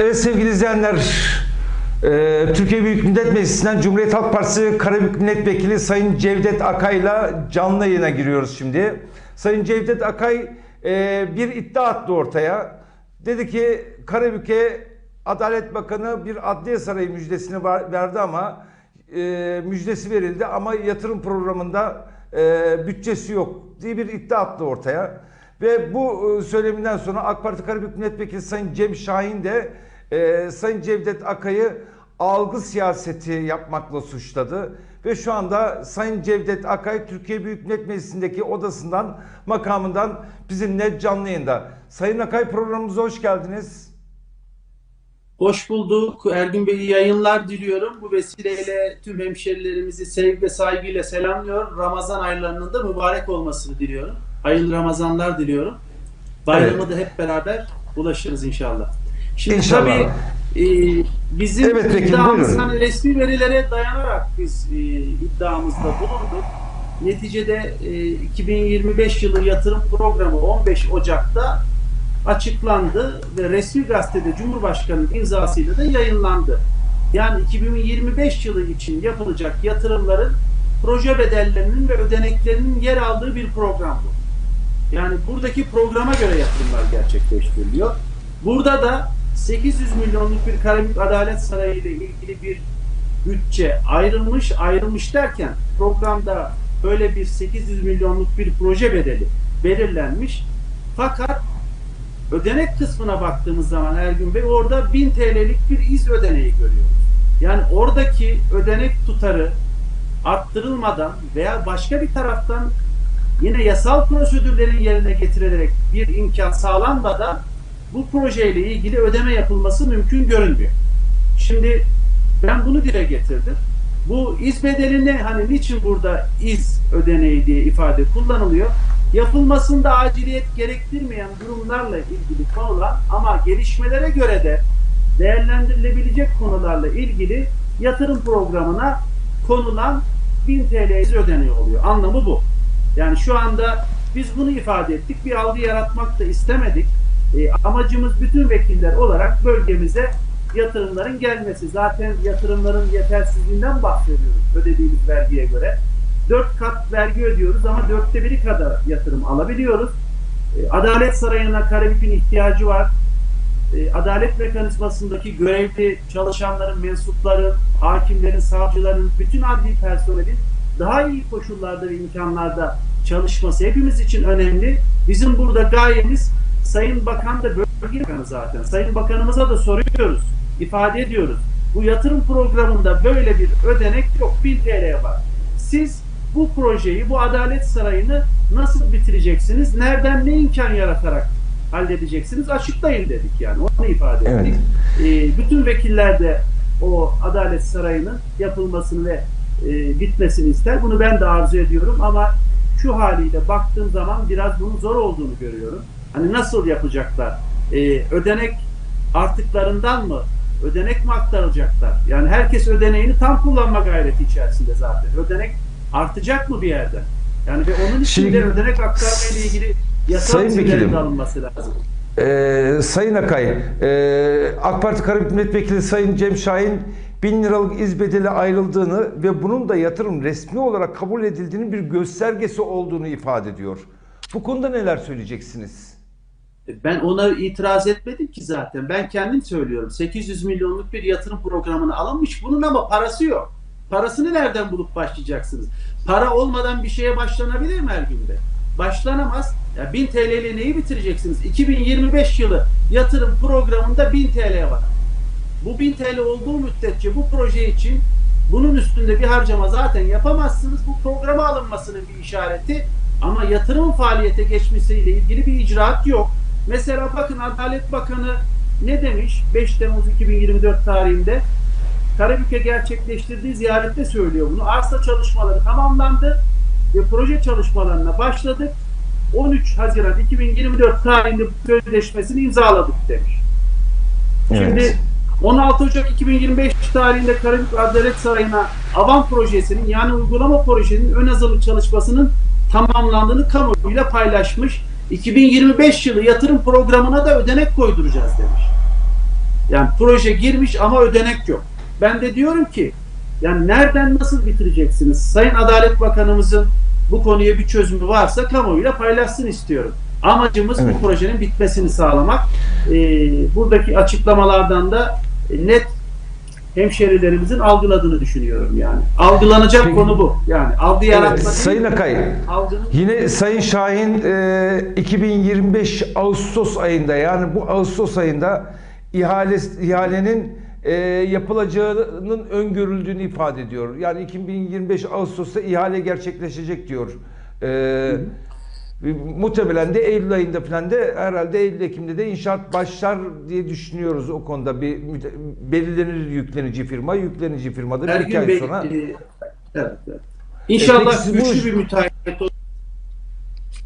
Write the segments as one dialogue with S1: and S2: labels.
S1: Evet sevgili izleyenler, e, Türkiye Büyük Millet Meclisi'nden Cumhuriyet Halk Partisi Karabük Milletvekili Sayın Cevdet Akay'la canlı yayına giriyoruz şimdi. Sayın Cevdet Akay e, bir iddia attı ortaya. Dedi ki Karabük'e Adalet Bakanı bir adliye sarayı müjdesini verdi ama e, müjdesi verildi ama yatırım programında e, bütçesi yok diye bir iddia attı ortaya. Ve bu e, söyleminden sonra AK Parti Karabük Milletvekili Sayın Cem Şahin de e, Sayın Cevdet Akay'ı algı siyaseti yapmakla suçladı. Ve şu anda Sayın Cevdet Akay Türkiye Büyük Millet Meclisi'ndeki odasından, makamından bizimle canlı yayında. Sayın Akay programımıza hoş geldiniz.
S2: Hoş bulduk. Ergün Bey yayınlar diliyorum. Bu vesileyle tüm hemşerilerimizi sevgi ve saygıyla selamlıyor. Ramazan aylarının da mübarek olmasını diliyorum. Hayırlı Ramazanlar diliyorum. Bayramı
S1: Evet.
S2: da hep beraber ulaşırız inşallah. Şimdi
S1: İnşallah.
S2: tabii e, bizim
S1: Evet, vekilim,
S2: iddiamız
S1: buyurun.
S2: hani resmi verilere dayanarak biz e, iddiamızda bulunduk. Neticede e, 2025 yılı yatırım programı 15 Ocak'ta açıklandı ve resmi gazetede Cumhurbaşkanı'nın imzasıyla da yayınlandı. Yani 2025 yılı için yapılacak yatırımların proje bedellerinin ve ödeneklerinin yer aldığı bir program bu. Yani buradaki programa göre yatırımlar gerçekleştiriliyor. Burada da 800 milyonluk bir Karabük Adalet Sarayı ile ilgili bir bütçe ayrılmış. Ayrılmış derken programda böyle bir 800 milyonluk bir proje bedeli belirlenmiş. Fakat ödenek kısmına baktığımız zaman Ergün Bey orada 1000 TL'lik bir iz ödeneği görüyoruz. Yani oradaki ödenek tutarı arttırılmadan veya başka bir taraftan yine yasal prosedürlerin yerine getirilerek bir imkan sağlanmadan bu projeyle ilgili ödeme yapılması mümkün görünmüyor. Şimdi ben bunu dile getirdim. Bu iz bedeline hani niçin burada iz ödeneği diye ifade kullanılıyor? Yapılmasında aciliyet gerektirmeyen durumlarla ilgili konular ama gelişmelere göre de değerlendirilebilecek konularla ilgili yatırım programına konulan 1000 TL iz ödeneği oluyor. Anlamı bu. Yani şu anda biz bunu ifade ettik. Bir algı yaratmak da istemedik. E, amacımız bütün vekiller olarak bölgemize yatırımların gelmesi. Zaten yatırımların yetersizliğinden bahsediyoruz ödediğimiz vergiye göre. Dört kat vergi ödüyoruz ama dörtte biri kadar yatırım alabiliyoruz. E, Adalet Sarayı'na Karabük'ün ihtiyacı var. E, Adalet mekanizmasındaki görevli çalışanların, mensupları, hakimlerin, savcıların, bütün adli personelin daha iyi koşullarda ve imkanlarda çalışması hepimiz için önemli. Bizim burada gayemiz Sayın Bakan da bölge bakanı zaten. Sayın Bakanımıza da soruyoruz, ifade ediyoruz. Bu yatırım programında böyle bir ödenek yok. 1000 TL var. Siz bu projeyi, bu Adalet Sarayı'nı nasıl bitireceksiniz? Nereden ne imkan yaratarak halledeceksiniz? Açıklayın dedik yani. Onu ifade
S1: Evet.
S2: ettik. Ee, bütün vekiller de o Adalet Sarayı'nın yapılmasını ve e, bitmesini ister. Bunu ben de arzu ediyorum ama şu haliyle baktığım zaman biraz bunun zor olduğunu görüyorum. Hani nasıl yapacaklar? Ee, ödenek artıklarından mı? Ödenek mi aktaracaklar? Yani herkes ödeneğini tam kullanma gayreti içerisinde zaten. Ödenek artacak mı bir yerden? Yani ve onun için
S1: Şimdi-
S2: de ödenek aktarma ile ilgili yasal izinlerin alınması lazım.
S1: Ee, Sayın Akay, e, AK Parti Karabük Milletvekili Sayın Cem Şahin 1000 liralık iz bedeli ayrıldığını ve bunun da yatırım resmi olarak kabul edildiğinin bir göstergesi olduğunu ifade ediyor. Bu konuda neler söyleyeceksiniz?
S2: Ben ona itiraz etmedim ki zaten. Ben kendim söylüyorum. 800 milyonluk bir yatırım programına alınmış. Bunun ama parası yok. Parasını nereden bulup başlayacaksınız? Para olmadan bir şeye başlanabilir mi Ergün Bey? Başlanamaz. Ya 1000 TL ile neyi bitireceksiniz? 2025 yılı yatırım programında 1000 TL var. Bu 1000 TL olduğu müddetçe bu proje için bunun üstünde bir harcama zaten yapamazsınız. Bu programa alınmasının bir işareti ama yatırım faaliyete geçmesiyle ilgili bir icraat yok. Mesela bakın Adalet Bakanı ne demiş 5 Temmuz 2024 tarihinde Karabük'e gerçekleştirdiği ziyarette söylüyor bunu. Arsa çalışmaları tamamlandı ve proje çalışmalarına başladık. 13 Haziran 2024 tarihinde bu sözleşmesini imzaladık demiş. Şimdi 16 Ocak 2025 tarihinde Karabük Adalet Sarayı'na Avan projesinin yani uygulama projesinin ön hazırlık çalışmasının tamamlandığını kamuoyuyla paylaşmış. 2025 yılı yatırım programına da ödenek koyduracağız demiş. Yani proje girmiş ama ödenek yok. Ben de diyorum ki yani nereden nasıl bitireceksiniz? Sayın Adalet Bakanımızın bu konuya bir çözümü varsa kamuoyuyla paylaşsın istiyorum. Amacımız
S1: Evet.
S2: bu projenin bitmesini sağlamak. Ee, buradaki açıklamalardan da net hemşerilerimizin algıladığını düşünüyorum yani. Algılanacak
S1: Peki.
S2: konu bu. Yani algı
S1: Evet,
S2: yaratma değil,
S1: Sayın Akay,
S2: algının
S1: Yine Sayın Şahin e, 2025 Ağustos ayında yani bu Ağustos ayında ihale ihalenin e, yapılacağının öngörüldüğünü ifade ediyor. Yani 2025 Ağustos'ta ihale gerçekleşecek diyor. E, muhtemelen de Eylül ayında falan da herhalde Eylül Ekim'de de inşaat başlar diye düşünüyoruz o konuda bir belirlenir yüklenici firma yüklenici firmada bir iki ay sonra
S2: e, evet, evet. İnşallah
S1: bu-
S2: güçlü bir müteahhit olur.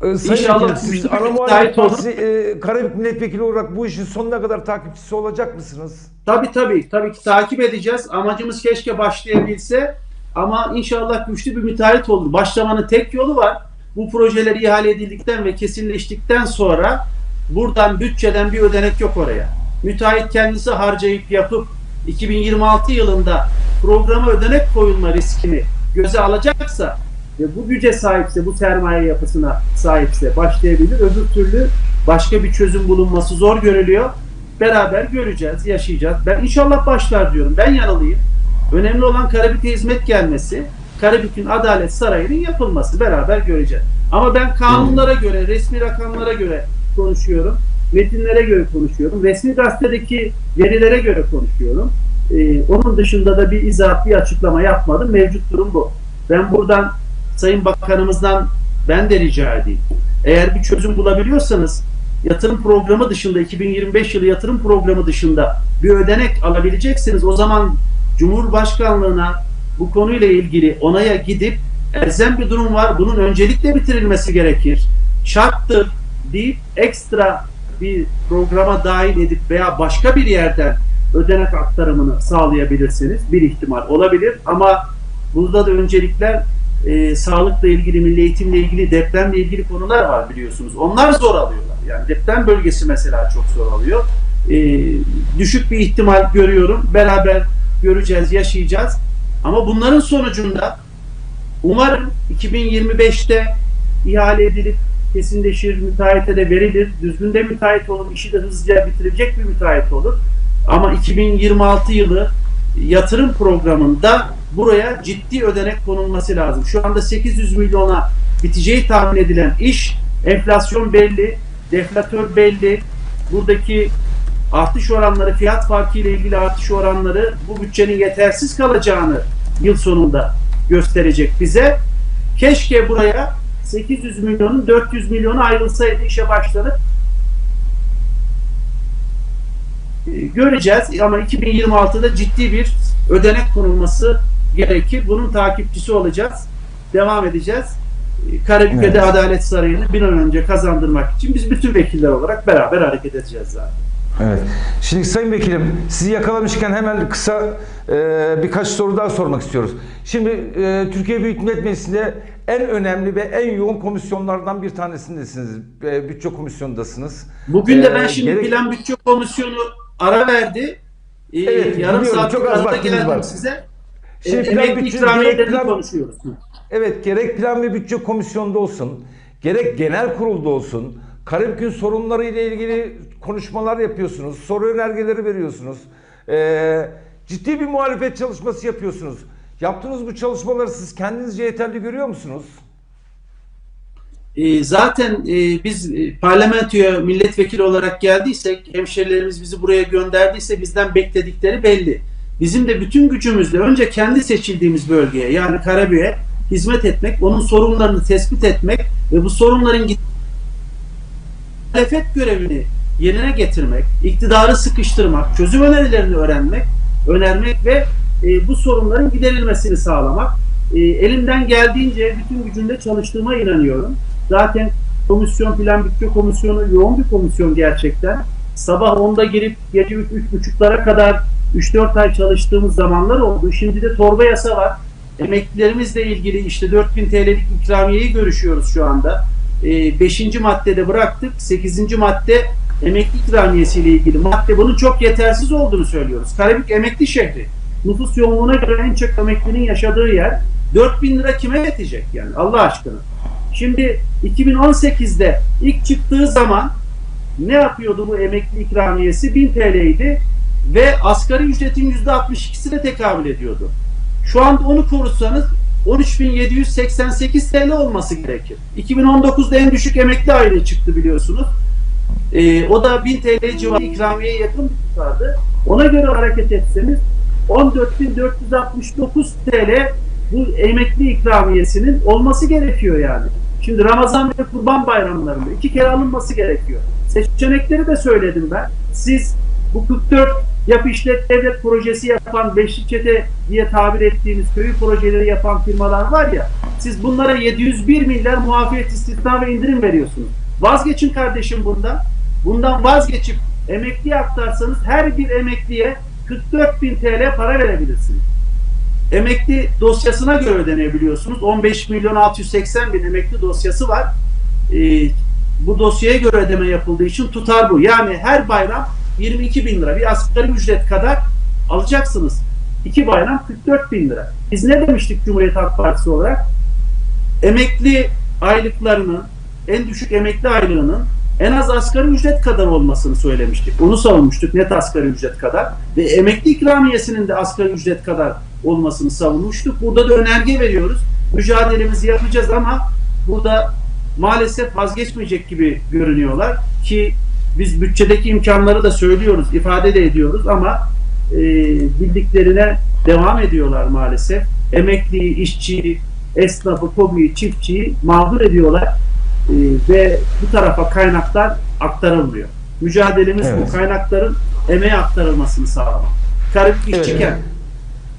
S1: Ee, Sayın
S2: İnşallah
S1: Vekilim, siz ana muhalefet partisi e, Karabük milletvekili olarak bu işin sonuna kadar takipçisi olacak mısınız?
S2: Tabii tabii. Tabii ki takip edeceğiz. Amacımız keşke başlayabilse ama inşallah güçlü bir müteahhit olur. Başlamanın tek yolu var. Bu projeler ihale edildikten ve kesinleştikten sonra buradan bütçeden bir ödenek yok oraya. Müteahhit kendisi harcayıp yapıp 2026 yılında programa ödenek koyulma riskini göze alacaksa ve bu güce sahipse, bu sermaye yapısına sahipse başlayabilir. Öbür türlü başka bir çözüm bulunması zor görülüyor. Beraber göreceğiz, yaşayacağız. Ben inşallah başlar diyorum. Ben yanılıyım. Önemli olan Karabük'e hizmet gelmesi, Karabük'ün Adalet Sarayı'nın yapılması. Beraber göreceğiz. Ama ben kanunlara göre, resmi rakamlara göre konuşuyorum. Metinlere göre konuşuyorum. Resmi gazetedeki verilere göre konuşuyorum. Ee, onun dışında da bir bir açıklama yapmadım. Mevcut durum bu. Ben buradan Sayın Bakanımızdan ben de rica edeyim. Eğer bir çözüm bulabiliyorsanız yatırım programı dışında 2025 yılı yatırım programı dışında bir ödenek alabileceksiniz. O zaman Cumhurbaşkanlığına bu konuyla ilgili onaya gidip elzem bir durum var. Bunun öncelikle bitirilmesi gerekir. Şarttır deyip ekstra bir programa dahil edip veya başka bir yerden ödenek aktarımını sağlayabilirsiniz. Bir ihtimal olabilir ama burada da öncelikler e, sağlıkla ilgili, milli eğitimle ilgili, depremle ilgili konular var biliyorsunuz. Onlar zor alıyorlar. Yani deprem bölgesi mesela çok zor alıyor. E, düşük bir ihtimal görüyorum. Beraber göreceğiz, yaşayacağız. Ama bunların sonucunda umarım 2025'te ihale edilip kesinleşir, müteahhite de verilir. Düzgün de müteahhit olur, işi de hızlıca bitirecek bir müteahhit olur. Ama 2026 yılı yatırım programında buraya ciddi ödenek konulması lazım. Şu anda 800 milyona biteceği tahmin edilen iş, enflasyon belli, deflatör belli, buradaki artış oranları, fiyat farkı ile ilgili artış oranları bu bütçenin yetersiz kalacağını yıl sonunda gösterecek bize. Keşke buraya 800 milyonun 400 milyonu ayrılsaydı işe başlanıp göreceğiz ama 2026'da ciddi bir ödenek konulması gerekir. Bunun takipçisi olacağız. Devam edeceğiz. E, Karabük'te
S1: Evet.
S2: Adalet Sarayı'nı bir an önce kazandırmak için biz bütün vekiller olarak beraber hareket edeceğiz zaten.
S1: Evet. Şimdi Sayın Vekilim sizi yakalamışken hemen kısa e, birkaç soru daha sormak istiyoruz. Şimdi e, Türkiye Büyük Millet Meclisi'nde en önemli ve en yoğun komisyonlardan bir tanesindesiniz. E, bütçe komisyonundasınız.
S2: Bugün de ben
S1: Ee,
S2: şimdi
S1: gerek-
S2: Plan Bütçe Komisyonu ara verdi. Ee,
S1: Evet,
S2: yarım saatlik
S1: Çok az
S2: geldim
S1: var.
S2: size.
S1: Şimdi
S2: Ee,
S1: plan bütçe- gerek plan-
S2: konuşuyoruz.
S1: Evet gerek plan ve bütçe komisyonunda olsun, gerek genel kurulda olsun, Karabük'ün sorunları ile ilgili konuşmalar yapıyorsunuz, soru önergeleri veriyorsunuz. Ee, ciddi bir muhalefet çalışması yapıyorsunuz. Yaptığınız bu çalışmaları siz kendinizce yeterli görüyor musunuz?
S2: Ee, zaten e, biz e, parlamentoya milletvekili olarak geldiysek, hemşerilerimiz bizi buraya gönderdiyse bizden bekledikleri belli. Bizim de bütün gücümüzle önce kendi seçildiğimiz bölgeye yani Karabük'e hizmet etmek, onun sorunlarını tespit etmek ve bu sorunların git muhalefet görevini yerine getirmek, iktidarı sıkıştırmak, çözüm önerilerini öğrenmek, önermek ve e, bu sorunların giderilmesini sağlamak. E, elimden geldiğince bütün gücümle çalıştığıma inanıyorum. Zaten komisyon plan bütçe komisyonu yoğun bir komisyon gerçekten. Sabah 10'da girip gece 3-3.30'lara kadar 3-4 ay çalıştığımız zamanlar oldu. Şimdi de torba yasa var. Emeklilerimizle ilgili işte 4000 TL'lik ikramiyeyi görüşüyoruz şu anda. 5. maddede bıraktık. 8. madde emekli ikramiyesi ile ilgili madde bunun çok yetersiz olduğunu söylüyoruz. Karabük emekli şehri. Nüfus yoğunluğuna göre en çok emeklinin yaşadığı yer. 4000 lira kime yetecek yani Allah aşkına? Şimdi 2018'de ilk çıktığı zaman ne yapıyordu bu emekli ikramiyesi? 1000 TL'ydi ve asgari ücretin %62'sine tekabül ediyordu. Şu anda onu korursanız 13.788 TL olması gerekir. 2019'da en düşük emekli aylığı çıktı biliyorsunuz. Ee, o da 1000 TL civarı ikramiyeye yakın bir tutardı. Ona göre hareket etseniz 14.469 TL bu emekli ikramiyesinin olması gerekiyor yani. Şimdi Ramazan ve Kurban bayramlarında iki kere alınması gerekiyor. Seçenekleri de söyledim ben. Siz bu 44 yapı işlet devlet projesi yapan beşli çete diye tabir ettiğiniz köyü projeleri yapan firmalar var ya siz bunlara 701 milyar muafiyet istisna ve indirim veriyorsunuz. Vazgeçin kardeşim bundan. Bundan vazgeçip emekliye aktarsanız her bir emekliye 44 bin TL para verebilirsiniz. Emekli dosyasına göre ödenebiliyorsunuz. 15 milyon 680 bin emekli dosyası var. Ee, bu dosyaya göre ödeme yapıldığı için tutar bu. Yani her bayram 22 bin lira bir asgari ücret kadar alacaksınız. İki bayram 44 bin lira. Biz ne demiştik Cumhuriyet Halk Partisi olarak? Emekli aylıklarının, en düşük emekli aylığının en az asgari ücret kadar olmasını söylemiştik. Onu savunmuştuk net asgari ücret kadar. Ve emekli ikramiyesinin de asgari ücret kadar olmasını savunmuştuk. Burada da önerge veriyoruz. Mücadelemizi yapacağız ama burada maalesef vazgeçmeyecek gibi görünüyorlar ki biz bütçedeki imkanları da söylüyoruz, ifade de ediyoruz ama e, bildiklerine devam ediyorlar maalesef. Emekli, işçi, esnafı, kobiyi, çiftçiyi mağdur ediyorlar e, ve bu tarafa kaynaklar aktarılmıyor. Mücadelemiz
S1: Evet.
S2: bu kaynakların emeğe aktarılmasını sağlamak. Karabük işçiken
S1: Evet.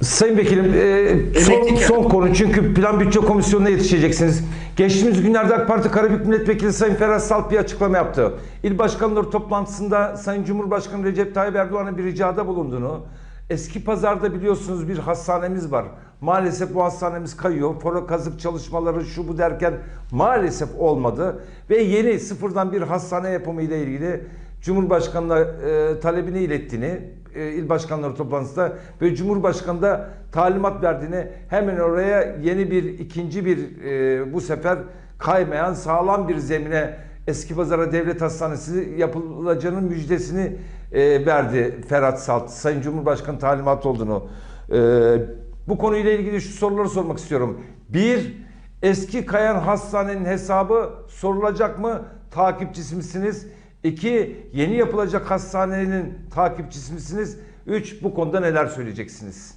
S1: Sayın Vekilim, e, son, son konu çünkü Plan Bütçe Komisyonu'na yetişeceksiniz. Geçtiğimiz günlerde AK Parti Karabük Milletvekili Sayın Ferhat Salt bir açıklama yaptı. İl başkanları toplantısında Sayın Cumhurbaşkanı Recep Tayyip Erdoğan'a bir ricada bulunduğunu, eski pazarda biliyorsunuz bir hastanemiz var. Maalesef bu hastanemiz kayıyor. Foro kazık çalışmaları şu bu derken maalesef olmadı. Ve yeni sıfırdan bir hastane yapımı ile ilgili Cumhurbaşkanı'na e, talebini ilettiğini e, il başkanları toplantısında ve Cumhurbaşkanı da talimat verdiğini hemen oraya yeni bir ikinci bir e, bu sefer kaymayan sağlam bir zemine Eski Pazara Devlet Hastanesi yapılacağının müjdesini e, verdi Ferhat Salt. Sayın Cumhurbaşkanı talimat olduğunu. E, bu konuyla ilgili şu soruları sormak istiyorum. Bir, eski kayan hastanenin hesabı sorulacak mı? Takipçisi misiniz? İki, yeni yapılacak hastanenin takipçisi misiniz? Üç, bu konuda neler söyleyeceksiniz?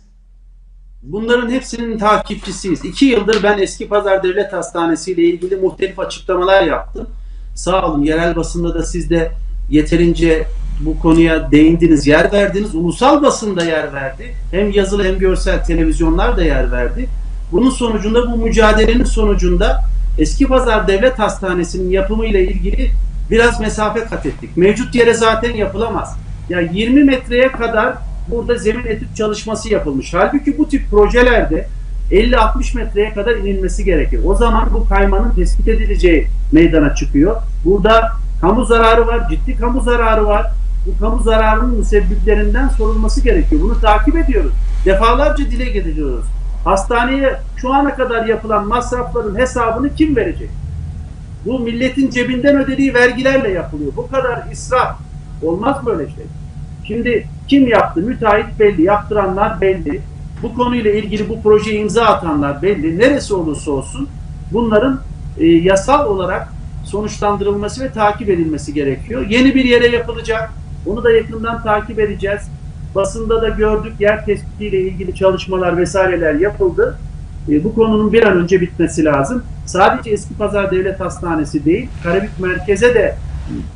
S2: Bunların hepsinin takipçisiyiz. İki yıldır ben Eski Pazar Devlet Hastanesi ile ilgili muhtelif açıklamalar yaptım. Sağ olun yerel basında da siz de yeterince bu konuya değindiniz, yer verdiniz. Ulusal basında yer verdi. Hem yazılı hem görsel televizyonlar da yer verdi. Bunun sonucunda bu mücadelenin sonucunda Eski Pazar Devlet Hastanesi'nin yapımı ile ilgili biraz mesafe kat ettik. Mevcut yere zaten yapılamaz. Ya 20 metreye kadar burada zemin etüt çalışması yapılmış. Halbuki bu tip projelerde 50-60 metreye kadar inilmesi gerekir. O zaman bu kaymanın tespit edileceği meydana çıkıyor. Burada kamu zararı var, ciddi kamu zararı var. Bu kamu zararının müsebbiplerinden sorulması gerekiyor. Bunu takip ediyoruz. Defalarca dile getiriyoruz. Hastaneye şu ana kadar yapılan masrafların hesabını kim verecek? Bu milletin cebinden ödediği vergilerle yapılıyor. Bu kadar israf. Olmaz böyle şey. Şimdi kim yaptı? Müteahhit belli, yaptıranlar belli. Bu konuyla ilgili bu projeye imza atanlar belli. Neresi olursa olsun bunların e, yasal olarak sonuçlandırılması ve takip edilmesi gerekiyor. Yeni bir yere yapılacak. Onu da yakından takip edeceğiz. Basında da gördük yer tespitiyle ilgili çalışmalar vesaireler yapıldı. E, bu konunun bir an önce bitmesi lazım. Sadece Eski Pazar Devlet Hastanesi değil, Karabük Merkez'e de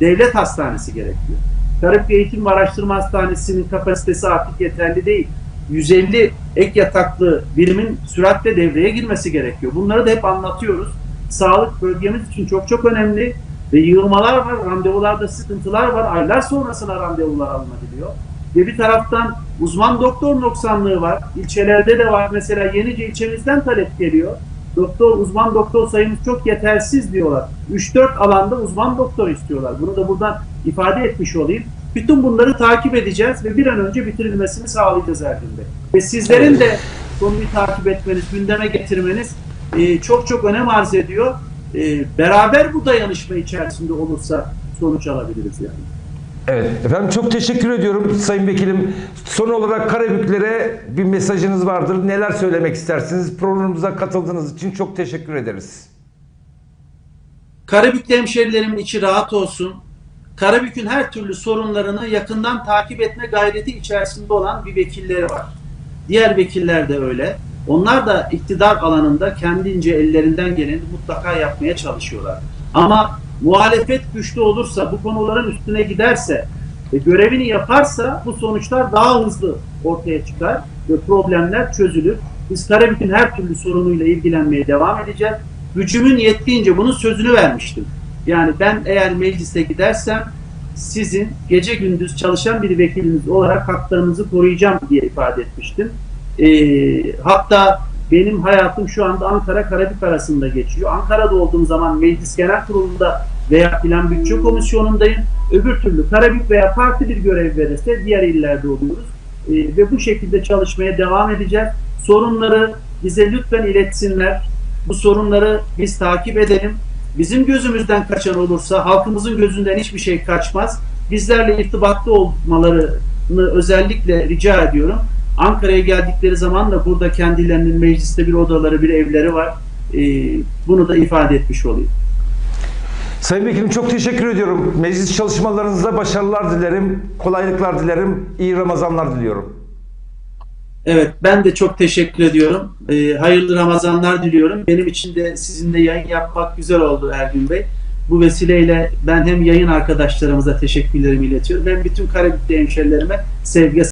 S2: devlet hastanesi gerekiyor. Karabük Eğitim ve Araştırma Hastanesi'nin kapasitesi artık yeterli değil. 150 ek yataklı birimin süratle devreye girmesi gerekiyor. Bunları da hep anlatıyoruz. Sağlık bölgemiz için çok çok önemli ve yığılmalar var, randevularda sıkıntılar var. Aylar sonrasına randevular alınabiliyor. Ve bir taraftan uzman doktor noksanlığı var. İlçelerde de var. Mesela Yenice ilçemizden talep geliyor. doktor uzman doktor sayımız çok yetersiz diyorlar. 3-4 alanda uzman doktor istiyorlar. Bunu da buradan ifade etmiş olayım. Bütün bunları takip edeceğiz ve bir an önce bitirilmesini sağlayacağız Ergün Bey. Ve sizlerin de konuyu takip etmeniz, gündeme getirmeniz e, çok çok önem arz ediyor. E, beraber bu dayanışma içerisinde olursa sonuç alabiliriz yani.
S1: Evet efendim çok teşekkür ediyorum Sayın Vekilim. Son olarak Karabüklere bir mesajınız vardır. Neler söylemek istersiniz? Programımıza katıldığınız için çok teşekkür ederiz.
S2: Karabük'te hemşerilerimin içi rahat olsun. Karabük'ün her türlü sorunlarını yakından takip etme gayreti içerisinde olan bir vekilleri var. Diğer vekiller de öyle. Onlar da iktidar alanında kendince ellerinden geleni mutlaka yapmaya çalışıyorlar. Ama muhalefet güçlü olursa, bu konuların üstüne giderse ve görevini yaparsa bu sonuçlar daha hızlı ortaya çıkar ve problemler çözülür. Biz Karabük'ün her türlü sorunuyla ilgilenmeye devam edeceğiz. Gücümün yettiğince bunun sözünü vermiştim. Yani ben eğer meclise gidersem sizin gece gündüz çalışan bir vekiliniz olarak haklarınızı koruyacağım diye ifade etmiştim. Ee, hatta benim hayatım şu anda Ankara Karabük arasında geçiyor. Ankara'da olduğum zaman Meclis Genel Kurulu'nda veya Plan Bütçe Komisyonu'ndayım. Öbür türlü Karabük veya parti bir görev verirse diğer illerde oluyoruz. Ee, ve bu şekilde çalışmaya devam edeceğiz. Sorunları bize lütfen iletsinler. Bu sorunları biz takip edelim. Bizim gözümüzden kaçan olursa halkımızın gözünden hiçbir şey kaçmaz. Bizlerle irtibatlı olmalarını özellikle rica ediyorum. Ankara'ya geldikleri zaman da burada kendilerinin mecliste bir odaları, bir evleri var. Ee, bunu da ifade etmiş olayım.
S1: Sayın Vekilim çok teşekkür ediyorum. Meclis çalışmalarınızda başarılar dilerim, kolaylıklar dilerim, iyi Ramazanlar diliyorum.
S2: Evet, ben de çok teşekkür ediyorum. Ee, hayırlı Ramazanlar diliyorum. Benim için de sizinle yayın yapmak güzel oldu Ergün Bey. Bu vesileyle ben hem yayın arkadaşlarımıza teşekkürlerimi iletiyorum hem bütün Karabük'te hemşerilerime sevgi